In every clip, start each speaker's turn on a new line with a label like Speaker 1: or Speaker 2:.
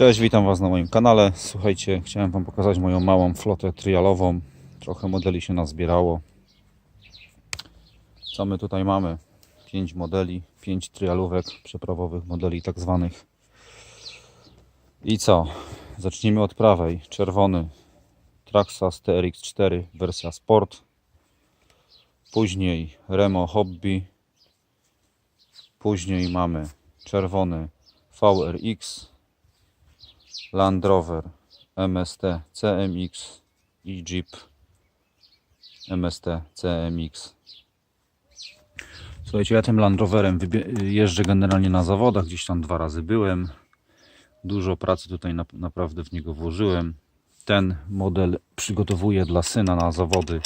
Speaker 1: Cześć, witam Was na moim kanale. Słuchajcie, chciałem Wam pokazać moją małą flotę trialową. Trochę modeli się nazbierało. Co my tutaj mamy? 5 modeli, 5 trialówek przeprawowych modeli tak zwanych. I co? Zacznijmy od prawej. Czerwony Traxxas TRX4 wersja Sport. Później Remo Hobby. Później mamy czerwony VRX Land Rover MST CMX i Jeep MST CMX. Słuchajcie, ja tym Land Roverem jeżdżę generalnie na zawodach, gdzieś tam dwa razy byłem. Dużo pracy tutaj na- naprawdę w niego włożyłem. Ten model przygotowuję dla syna na zawody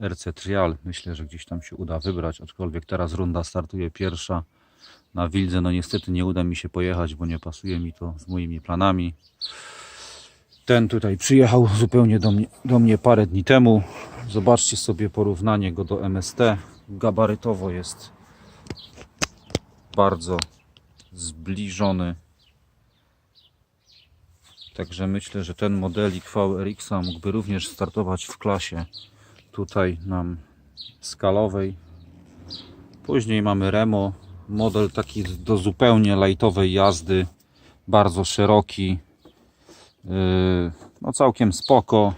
Speaker 1: RC Trial. Myślę, że gdzieś tam się uda wybrać, aczkolwiek teraz runda startuje pierwsza na Wildze. No niestety nie uda mi się pojechać, bo nie pasuje mi to z moimi planami. Ten tutaj przyjechał zupełnie do mnie, do mnie parę dni temu. Zobaczcie sobie porównanie go do MST. Gabarytowo jest bardzo zbliżony. Także myślę, że ten modelik VRX-a mógłby również startować w klasie tutaj nam skalowej. Później mamy Remo, model taki do zupełnie lightowej jazdy, bardzo szeroki, Yy, no całkiem spoko,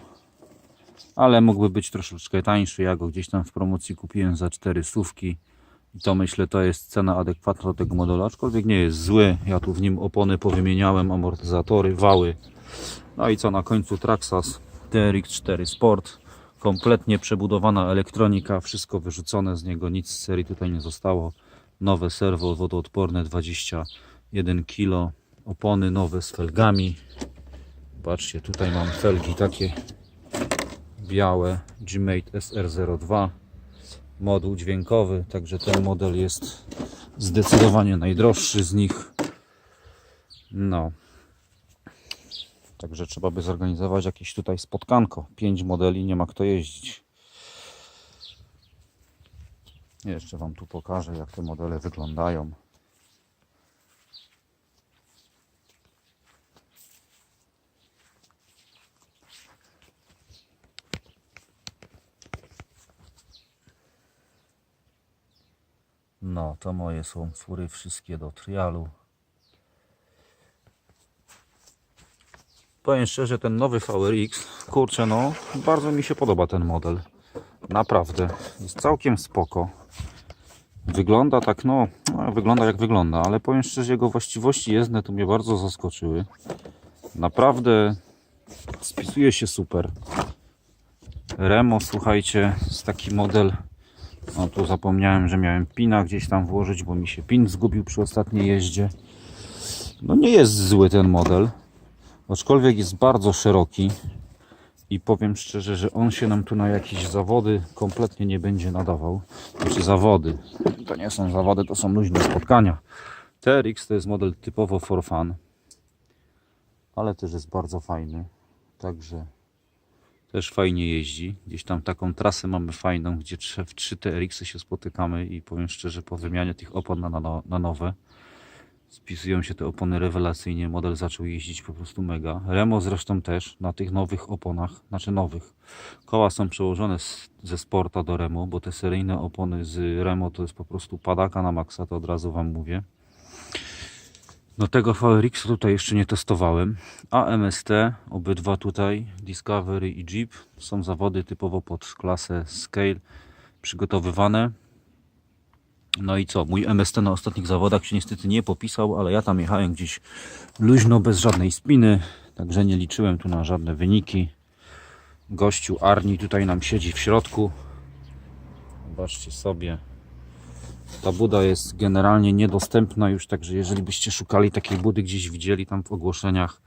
Speaker 1: ale mógłby być troszeczkę tańszy. Ja go gdzieś tam w promocji kupiłem za 4 stówki i to myślę to jest cena adekwatna do tego modelu, aczkolwiek nie jest zły. Ja tu w nim opony powymieniałem, amortyzatory, wały. No i co na końcu Traxxas TRX4 Sport. Kompletnie przebudowana elektronika, wszystko wyrzucone z niego, nic z serii tutaj nie zostało. Nowe serwo wodoodporne 21 kg, opony nowe z felgami. Patrzcie, tutaj mam felgi takie białe G-Mate SR02 moduł dźwiękowy, także ten model jest zdecydowanie najdroższy z nich. No. Także trzeba by zorganizować jakieś tutaj spotkanko. Pięć modeli, nie ma kto jeździć. Jeszcze Wam tu pokażę, jak te modele wyglądają. No, to moje są fury wszystkie do trialu. Powiem szczerze, ten nowy VRX, kurczę no, bardzo mi się podoba ten model. Naprawdę, jest całkiem spoko. Wygląda tak, no, no, wygląda jak wygląda, ale powiem szczerze, jego właściwości jezdne tu mnie bardzo zaskoczyły. Naprawdę spisuje się super. Remo, słuchajcie, jest taki model. No tu zapomniałem, że miałem pina gdzieś tam włożyć, bo mi się pin zgubił przy ostatniej jeździe. No nie jest zły ten model, aczkolwiek jest bardzo szeroki i powiem szczerze, że on się nam tu na jakieś zawody kompletnie nie będzie nadawał. Znaczy zawody, to nie są zawody, to są luźne spotkania. TRX to jest model typowo for fun, ale też jest bardzo fajny, także też fajnie jeździ. Gdzieś tam taką trasę mamy fajną, gdzie w 3 TRX-y się spotykamy i powiem szczerze, po wymianie tych opon na, na, na nowe spisują się te opony rewelacyjnie. Model zaczął jeździć po prostu mega. Remo zresztą też na tych nowych oponach, znaczy nowych. Koła są przełożone z, ze Sporta do Remo, bo te seryjne opony z Remo to jest po prostu padaka na maksa, to od razu Wam mówię. No tego VRX tutaj jeszcze nie testowałem. A MST, obydwa tutaj, Discovery i Jeep, są zawody typowo pod klasę Scale przygotowywane. No i co, mój MST na ostatnich zawodach się niestety nie popisał, ale ja tam jechałem gdzieś luźno, bez żadnej spiny, także nie liczyłem tu na żadne wyniki. Gościu Arni tutaj nam siedzi w środku. Zobaczcie sobie. Ta buda jest generalnie niedostępna już, także jeżeli byście szukali takiej budy, gdzieś widzieli tam w ogłoszeniach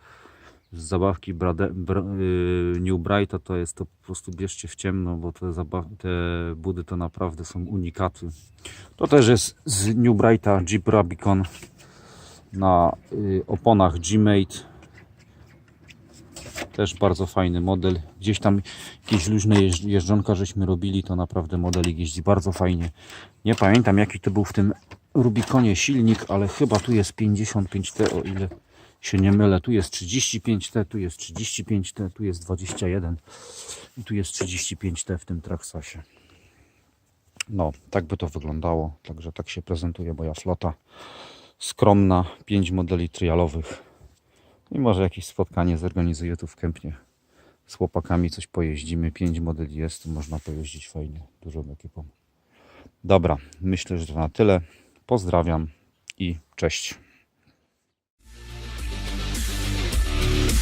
Speaker 1: z zabawki Brade, Br, yy, New Brighta, to jest to po prostu bierzcie w ciemno, bo te, te budy to naprawdę są unikaty. To też jest z New Brighta Jeep Rubicon na yy, oponach G-Mate. Też bardzo fajny model. Gdzieś tam jakieś luźne jeżdż- jeżdżonka żeśmy robili, to naprawdę modelik jeździ bardzo fajnie. Nie pamiętam jaki to był w tym Rubiconie silnik, ale chyba tu jest 55T, o ile się nie mylę, tu jest 35T, tu jest 35T, tu jest 21 i tu jest 35T w tym Traxasie. No, tak by to wyglądało. Także tak się prezentuje moja flota. Skromna, 5 modeli trialowych. I może jakieś spotkanie zorganizuję tu w Kępnie. Z chłopakami coś pojeździmy. 5 modeli jest, można pojeździć fajnie, dużą ekipą. Dobra, myślę, że to na tyle. Pozdrawiam i cześć.